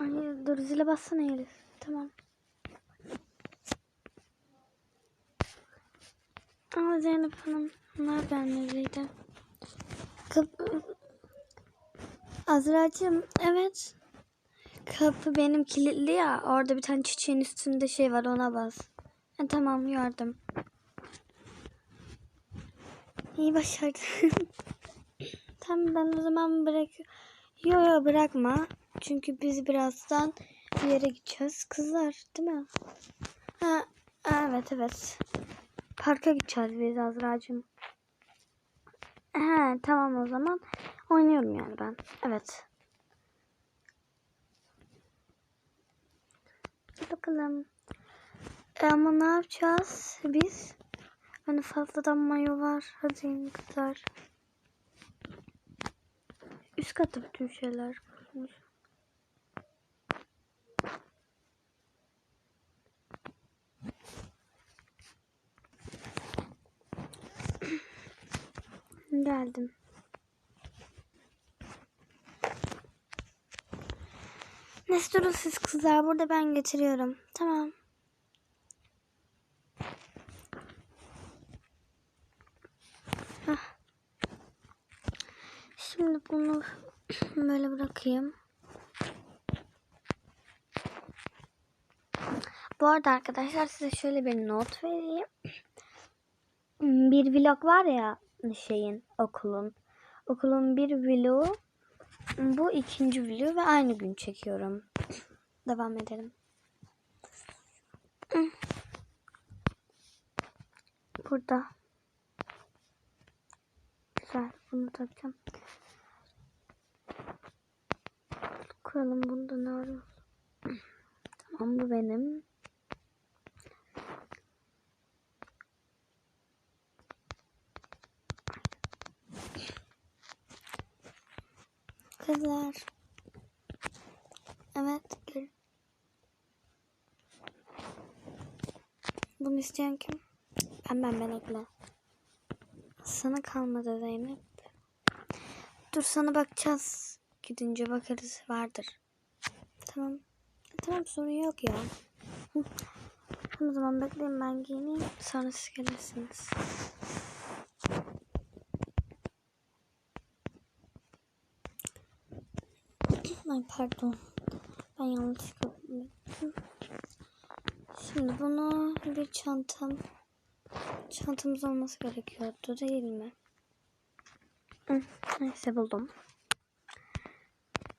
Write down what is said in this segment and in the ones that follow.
Ay dur zile bassana Elif. Tamam. Aa Zeynep Hanım. Bunlar gelmeliydi. Kapı... Azra'cığım evet. Kapı benim kilitli ya. Orada bir tane çiçeğin üstünde şey var ona bas. Ha, tamam gördüm. İyi başardın. tamam ben o zaman bırak. Yo yo bırakma. Çünkü biz birazdan bir yere gideceğiz. Kızlar değil mi? Ha, evet evet. Parka gideceğiz biz Azra'cığım. He tamam o zaman. Oynuyorum yani ben. Evet. Bakalım. E ama ne yapacağız biz? Hani fazladan mayo var. Hadi kızlar. Üst katta bütün şeyler. kurulmuş. Geldim. Neyse durun siz kızlar. Burada ben getiriyorum. Tamam. Şimdi bunu böyle bırakayım. Bu arada arkadaşlar size şöyle bir not vereyim. Bir vlog var ya şeyin okulun. Okulun bir vlogu. Bu ikinci vlog ve aynı gün çekiyorum. Devam edelim. Burada. Güzel. Bunu takacağım. Kuralım bunda ne arıyoruz? Tamam bu benim. Kızlar. Evet. gel. Bunu isteyen kim? Ben ben ben ekle. Sana kalmadı Zeynep. Dur sana bakacağız. Gidince bakarız. Vardır. Tamam. Tamam sorun yok ya. O zaman bekleyin ben giyineyim. Sonra siz gelirsiniz. Ay pardon. Ben yanlışlıkla unuttum. Şimdi bunu bir çantam çantamız olması gerekiyordu değil mi? Neyse buldum.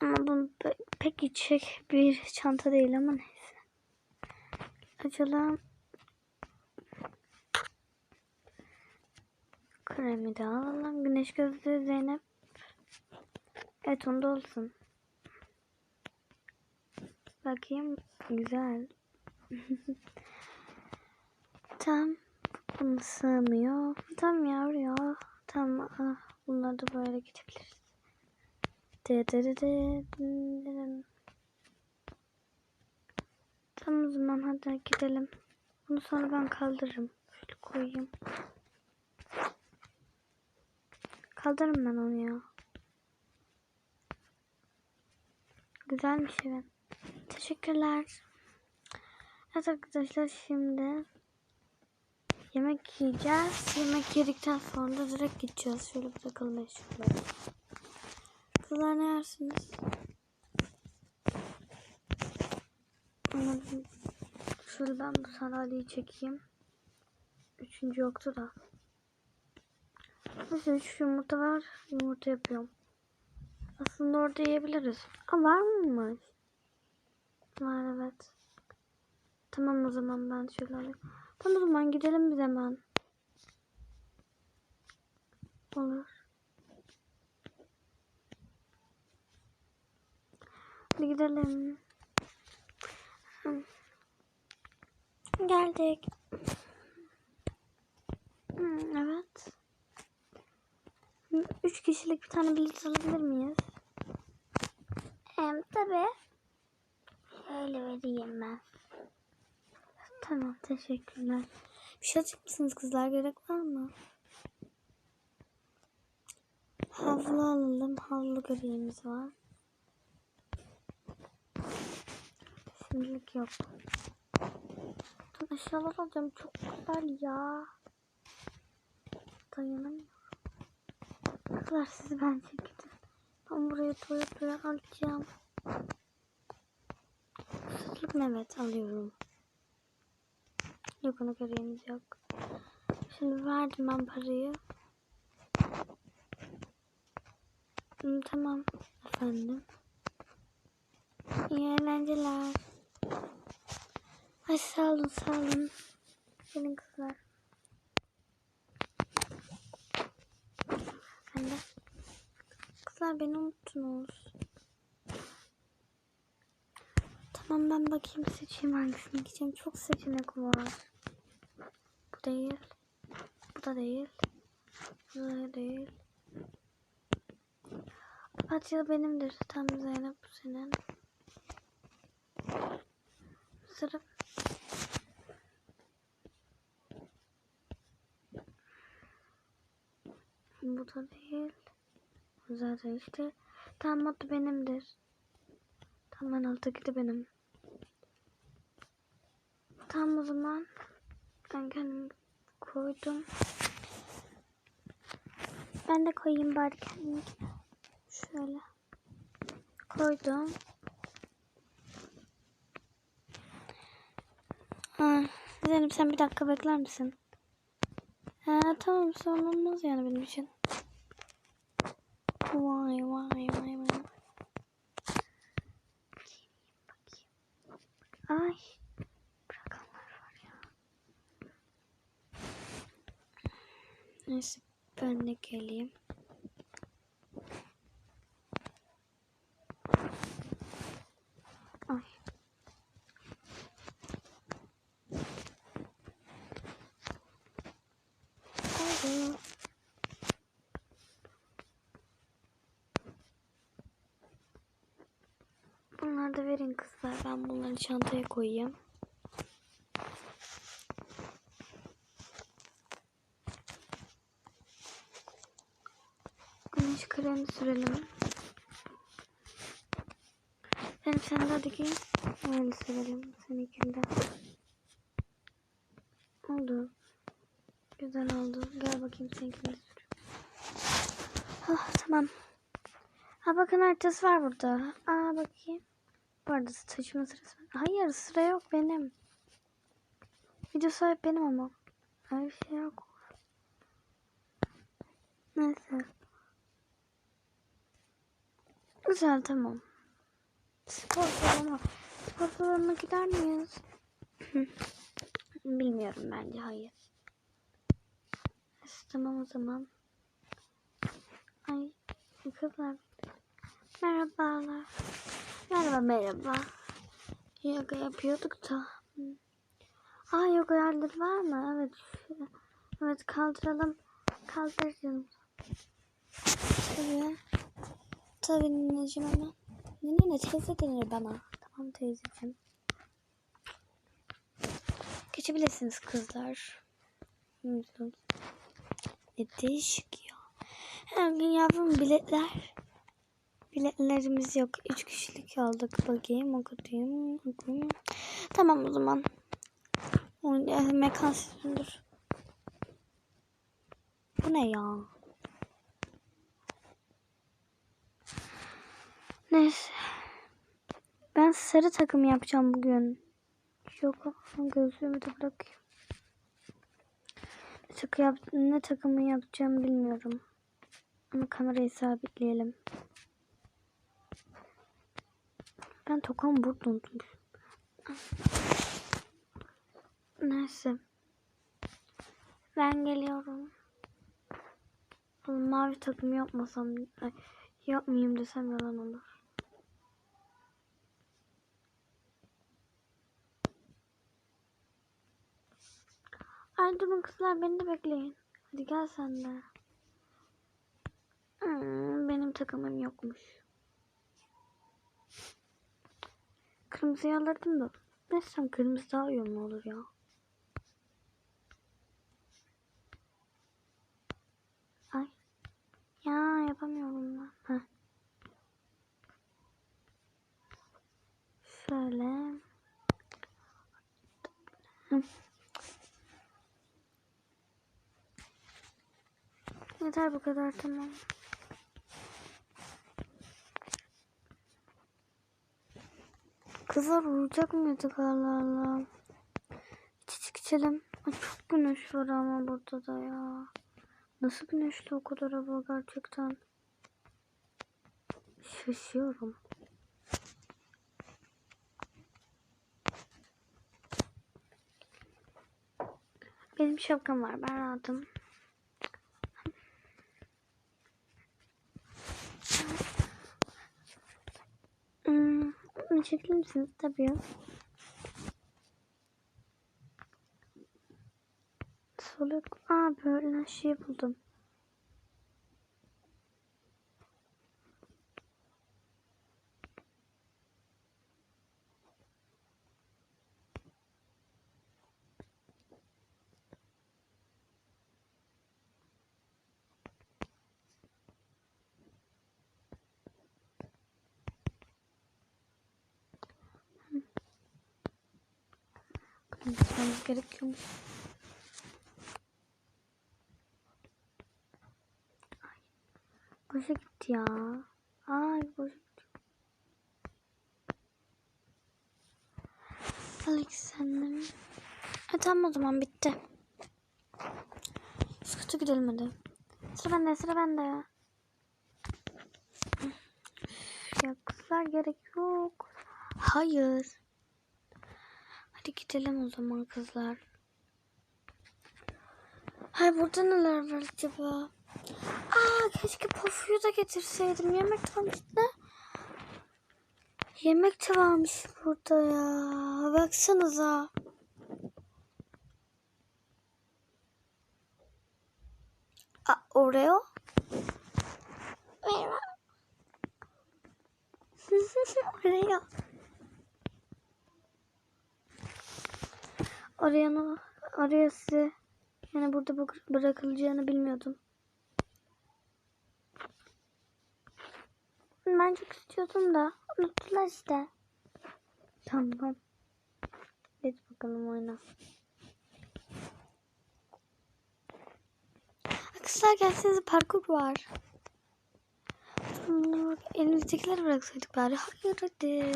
Ama bu pe- pek içecek bir çanta değil ama neyse. Açalım. Kremi de alalım. Güneş gözlüğü Zeynep. Evet onda olsun. Bakayım. Güzel. Tam. Bunu sığmıyor. Tam yavru ya. Tam. Ah, bunlar da böyle gidebiliriz. De de. Tamam o zaman hadi gidelim. Bunu sonra ben kaldırırım. Şöyle koyayım. Kaldırırım ben onu ya. Güzelmiş evet. Teşekkürler. Evet arkadaşlar şimdi yemek yiyeceğiz. Yemek yedikten sonra da direkt gideceğiz. Şöyle bırakalım eşyaları. Kızlar ne yersiniz? Şöyle ben bu sandalyeyi çekeyim. Üçüncü yoktu da. Mesela üç yumurta var. Yumurta yapıyorum. Aslında orada yiyebiliriz. Aa var mıymış? Var evet. Tamam o zaman ben şöyle alayım. Tamam o zaman gidelim biz hemen. Olur. Hadi gidelim. Geldik. Hı, evet. Üç kişilik bir tane bilet alabilir miyiz? Hem tabii. Şöyle vereyim ben. Tamam teşekkürler. Bir şey açık mısınız kızlar? Gerek var mı? Havlu alalım. Havlu göreğimiz var. Şimdilik yok. Dur eşyalar alacağım. Çok güzel ya. Dayanamıyorum. Kızlar siz bence gidin. Ben buraya doya doya alacağım. Sütlük Mehmet alıyorum. Yok ona görevimiz yok. Şimdi verdim ben parayı. Hı, tamam efendim. İyi eğlenceler. Ay sağ olun sağ olun. Gelin kızlar. Kızlar beni unuttunuz. Tamam ben bakayım seçeyim hangisini gideceğim. Çok seçenek var. Bu değil. Bu da değil. Bu da değil. Papatya benimdir. Tam Zeynep bu senin. Sırık. Bu da değil. Zaten işte. O da benimdir. Tamam alttaki de benim. Tamam o zaman. Ben kendim koydum. Ben de koyayım bari kendimi. Şöyle. Koydum. Ha, Zeynep sen bir dakika bekler misin? Ha, tamam sorun olmaz yani benim için. Vay vay vay vay. Ay. Bırakanlar var ya. Neyse ben de geleyim. Ay. Oldu. Bunları da verin kızlar. Ben bunları çantaya koyayım. Güneş kremi sürelim. Benim sen de hadi giyin. Öyle sürelim. Seninkinde. Oldu. Güzel oldu. Gel bakayım seninkinde sür. Oh, tamam. Ha bakın haritası var burada. Aa bakayım. Bu arada taşıma sırası. Hayır sıra yok benim. Video sahip benim ama. Bir şey yok. Neyse. Güzel tamam. Spor salonu. Spor salonuna gider miyiz? Bilmiyorum bence hayır. Tamam o zaman. Ay kızlar. Merhabalar. Merhaba merhaba. Yoga yapıyorduk da. Aa yoga yerleri var mı? Evet. Evet kaldıralım. Kaldır canım. Tabii. Nineciğim hemen. Nine ne teyze denir bana. Tamam teyzeciğim. Geçebilirsiniz kızlar. Ne değişik ya. Her gün yavrum biletler. Biletlerimiz yok. Üç kişilik aldık. Bakayım okutayım. okuyayım. Tamam o zaman. Mekan. Bu ne ya? Neyse. Ben sarı takım yapacağım bugün. Yok gözlüğümü de bırakayım. Takı yap ne takımı yapacağım bilmiyorum. Ama kamerayı sabitleyelim. Ben tokamı burada unutmuşum. Neyse. Ben geliyorum. Mavi takım yapmasam, ay, yapmayayım desem yalan olur. Ay durun kızlar beni de bekleyin. Hadi gel sen de. Hmm, benim takımım yokmuş. Kırmızıyı alırdım da. Neyse kırmızı daha uyumlu olur ya. Ay. Ya yapamıyorum ben. Heh. Şöyle. Yeter bu kadar tamam. Kızlar uyuyacak mıydık Allah Allah. İçecek içelim. Ay, çok güneş var ama burada da ya. Nasıl güneşli o kadar hava gerçekten. Şaşıyorum. Benim şapkam var. Ben rahatım. Hmm, çekilir misiniz? Tabii. Soluk. Aa böyle şey buldum. Gerekiyormuş. Ay, boşa gitti ya. Ay boşa. Alexander. Ha, tamam o zaman bitti. Kutu gidelim hadi. Sıra bende sıra bende. Ya kızlar gerek yok. Hayır. Hadi gidelim o zaman kızlar. Hay burada neler var acaba? Aa keşke pofuyu da getirseydim. Yemek ne? Yemek de varmış burada ya. Baksanıza. Aa, Oreo? Merhaba. Oreo. Oraya size yani burada bırak- bırakılacağını bilmiyordum. Ben çok istiyordum da unuttular işte. Tamam. Hadi bakalım oyna. Kızlar gelsenize parkur var. Elimizdekileri bıraksaydık bari. Hayır hadi.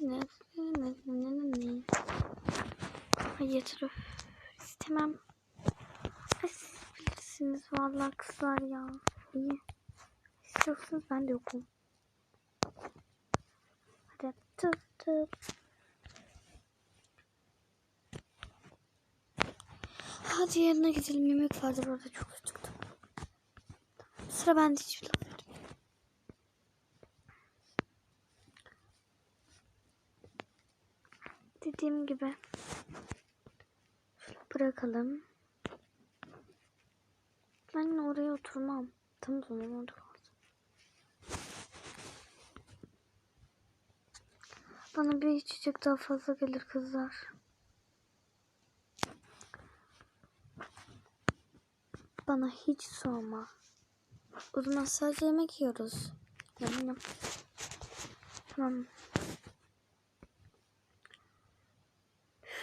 Ben Hayır. öf, istemem. Siz bilirsiniz vallahi kızlar ya. İyi. İstiyorsanız ben de yokum. Hadi tıp tıp. Hadi yerine gidelim. Yemek vardı burada çok acıktım. Sıra bende hiçbir laf. Dediğim gibi. Bırakalım. Ben oraya oturmam. Tam zaman orada kalsın. Bana bir içecek daha fazla gelir kızlar. Bana hiç sorma. O zaman sadece yemek yiyoruz. Yum. Tamam.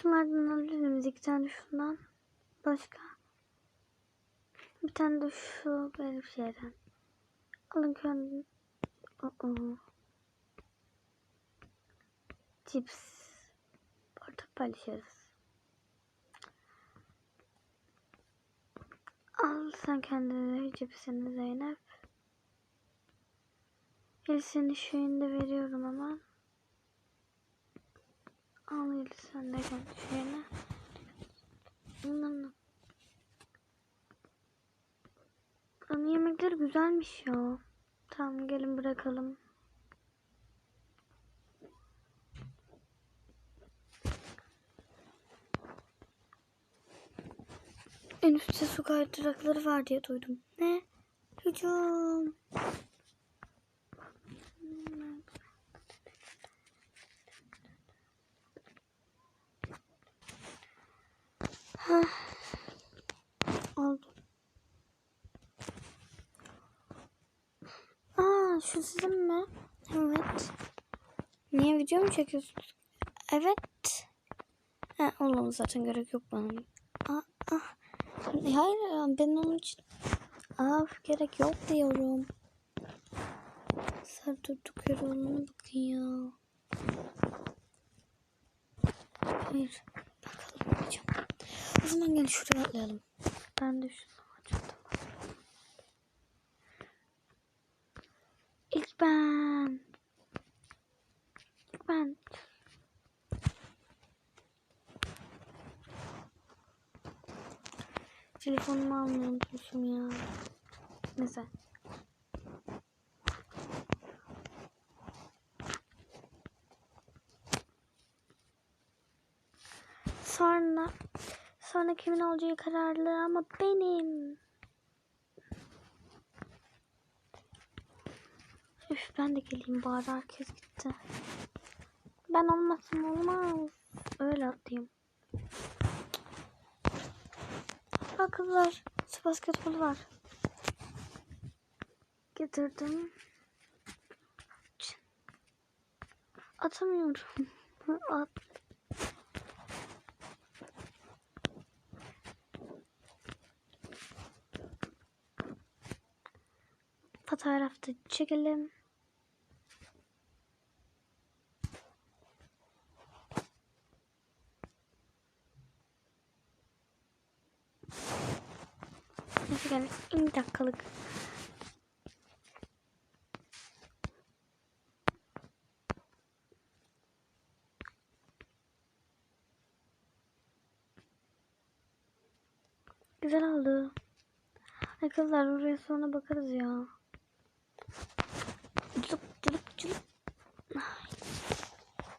Şunlardan alırım. iki tane şundan. Başka. Bir tane de şu böyle bir şeyden. Alın kendin. Uh Cips. Orada paylaşırız. Al sen kendine cipsini Zeynep. Gerisini şu yönde veriyorum hemen. Al Yeliz sen de gel şu yöne. Bunların Buranın yemekleri güzelmiş ya. Tamam gelin bırakalım. En üstte su kaydırakları var diye duydum. Ne? Hücum. Oldu. Aa şu sizin mi? Evet. Niye video mu çekiyorsunuz? Evet. Ha, oğlum zaten gerek yok bana. Aa, ah. Hayır ben onun için... Aa, gerek yok diyorum. Sen durduk yere ona bakın ya. Hayır. Bakalım hocam. O zaman gel şuraya atlayalım. Ben de şunu açtım. İlk ben. İlk ben. Telefonumu almayı unutmuşum ya. Neyse. Sonra sonra kimin olacağı kararlı ama benim. Üf ben de geleyim bari herkes gitti. Ben olmasam olmaz. Öyle atayım. Bak kızlar. Su basketbolu var. Getirdim. Atamıyorum. At. Fotoğrafta çekelim. Yani 20 dakikalık. Güzel oldu. Ay kızlar oraya sonra bakarız ya.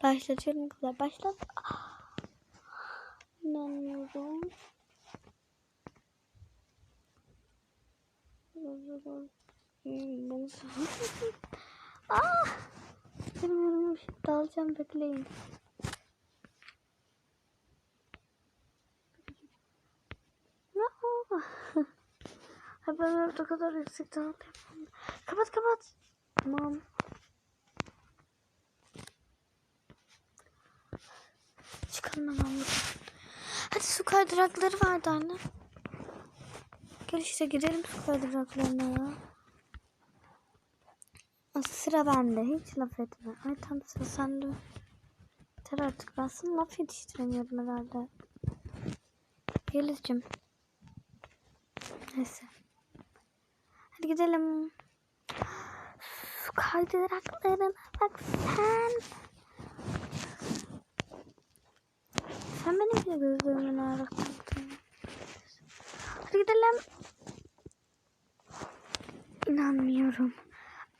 Başlatıyorum kızlar. Başlat. Ah. İnanmıyorum. Ah! Bilmiyorum. Dalacağım bekleyin. Ha ben orada kadar yüksek yapamam. Kapat kapat. Tamam. Buradan. Hadi su kaydırakları vardı anne. Gel işte gidelim su kaydıraklarına ya. Sıra bende. Hiç laf etme. Ay tam sıra sende. Yeter artık. Ben sana laf yetiştiremiyorum herhalde. Yeliz'cim. Neyse. Hadi gidelim. Su kaydıraklarına bak sen. Sen benim bile gözlerimin ağrı taktın. Hadi gidelim. İnanmıyorum.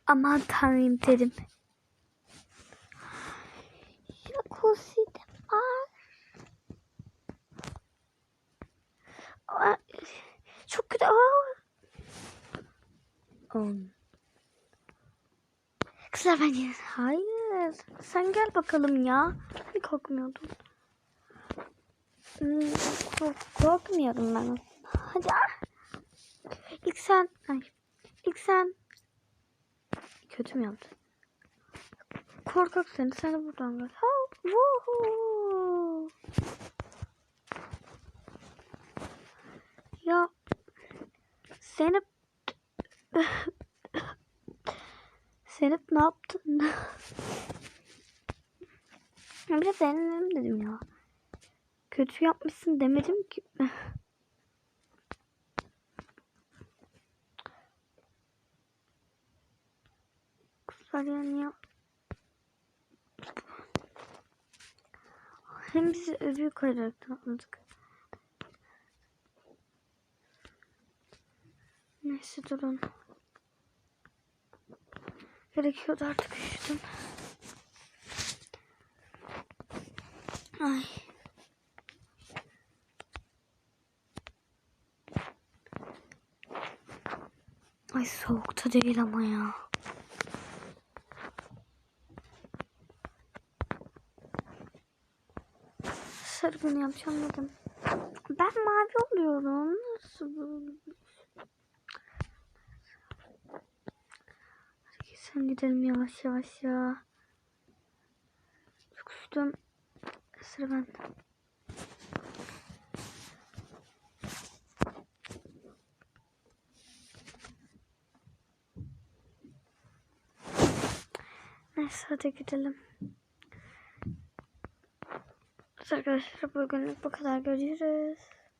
Aman tanrım dedim. Jacuzzi de var. Aa, Çok güzel. Um. Kızlar ben Hayır. Sen gel bakalım ya. Hani korkmuyordun. Kork- korkmuyordum ben. Hadi. ah. İlk sen. Ay. İlk sen. Kötü mü yaptın? Korkak seni. Sen de buradan gel. Ha, vuhu. Ya. Seni Zeynep ne yaptın? ya biraz denelim dedim ya. Kötü yapmışsın demedim ki. Kızlar yani ya. Hem biz öbür kaydıraktan atladık. Neyse durun. Gerekiyordu artık üşüdüm. Ay. Ay soğukta değil ama ya. Sarı yapacağım dedim. Ben mavi oluyorum. Nasıl böyle? Sen gidelim yavaş yavaş ya. Çok üşüdüm. Sıra bende. Neyse hadi gidelim. Arkadaşlar bugünlük bu kadar görüşürüz.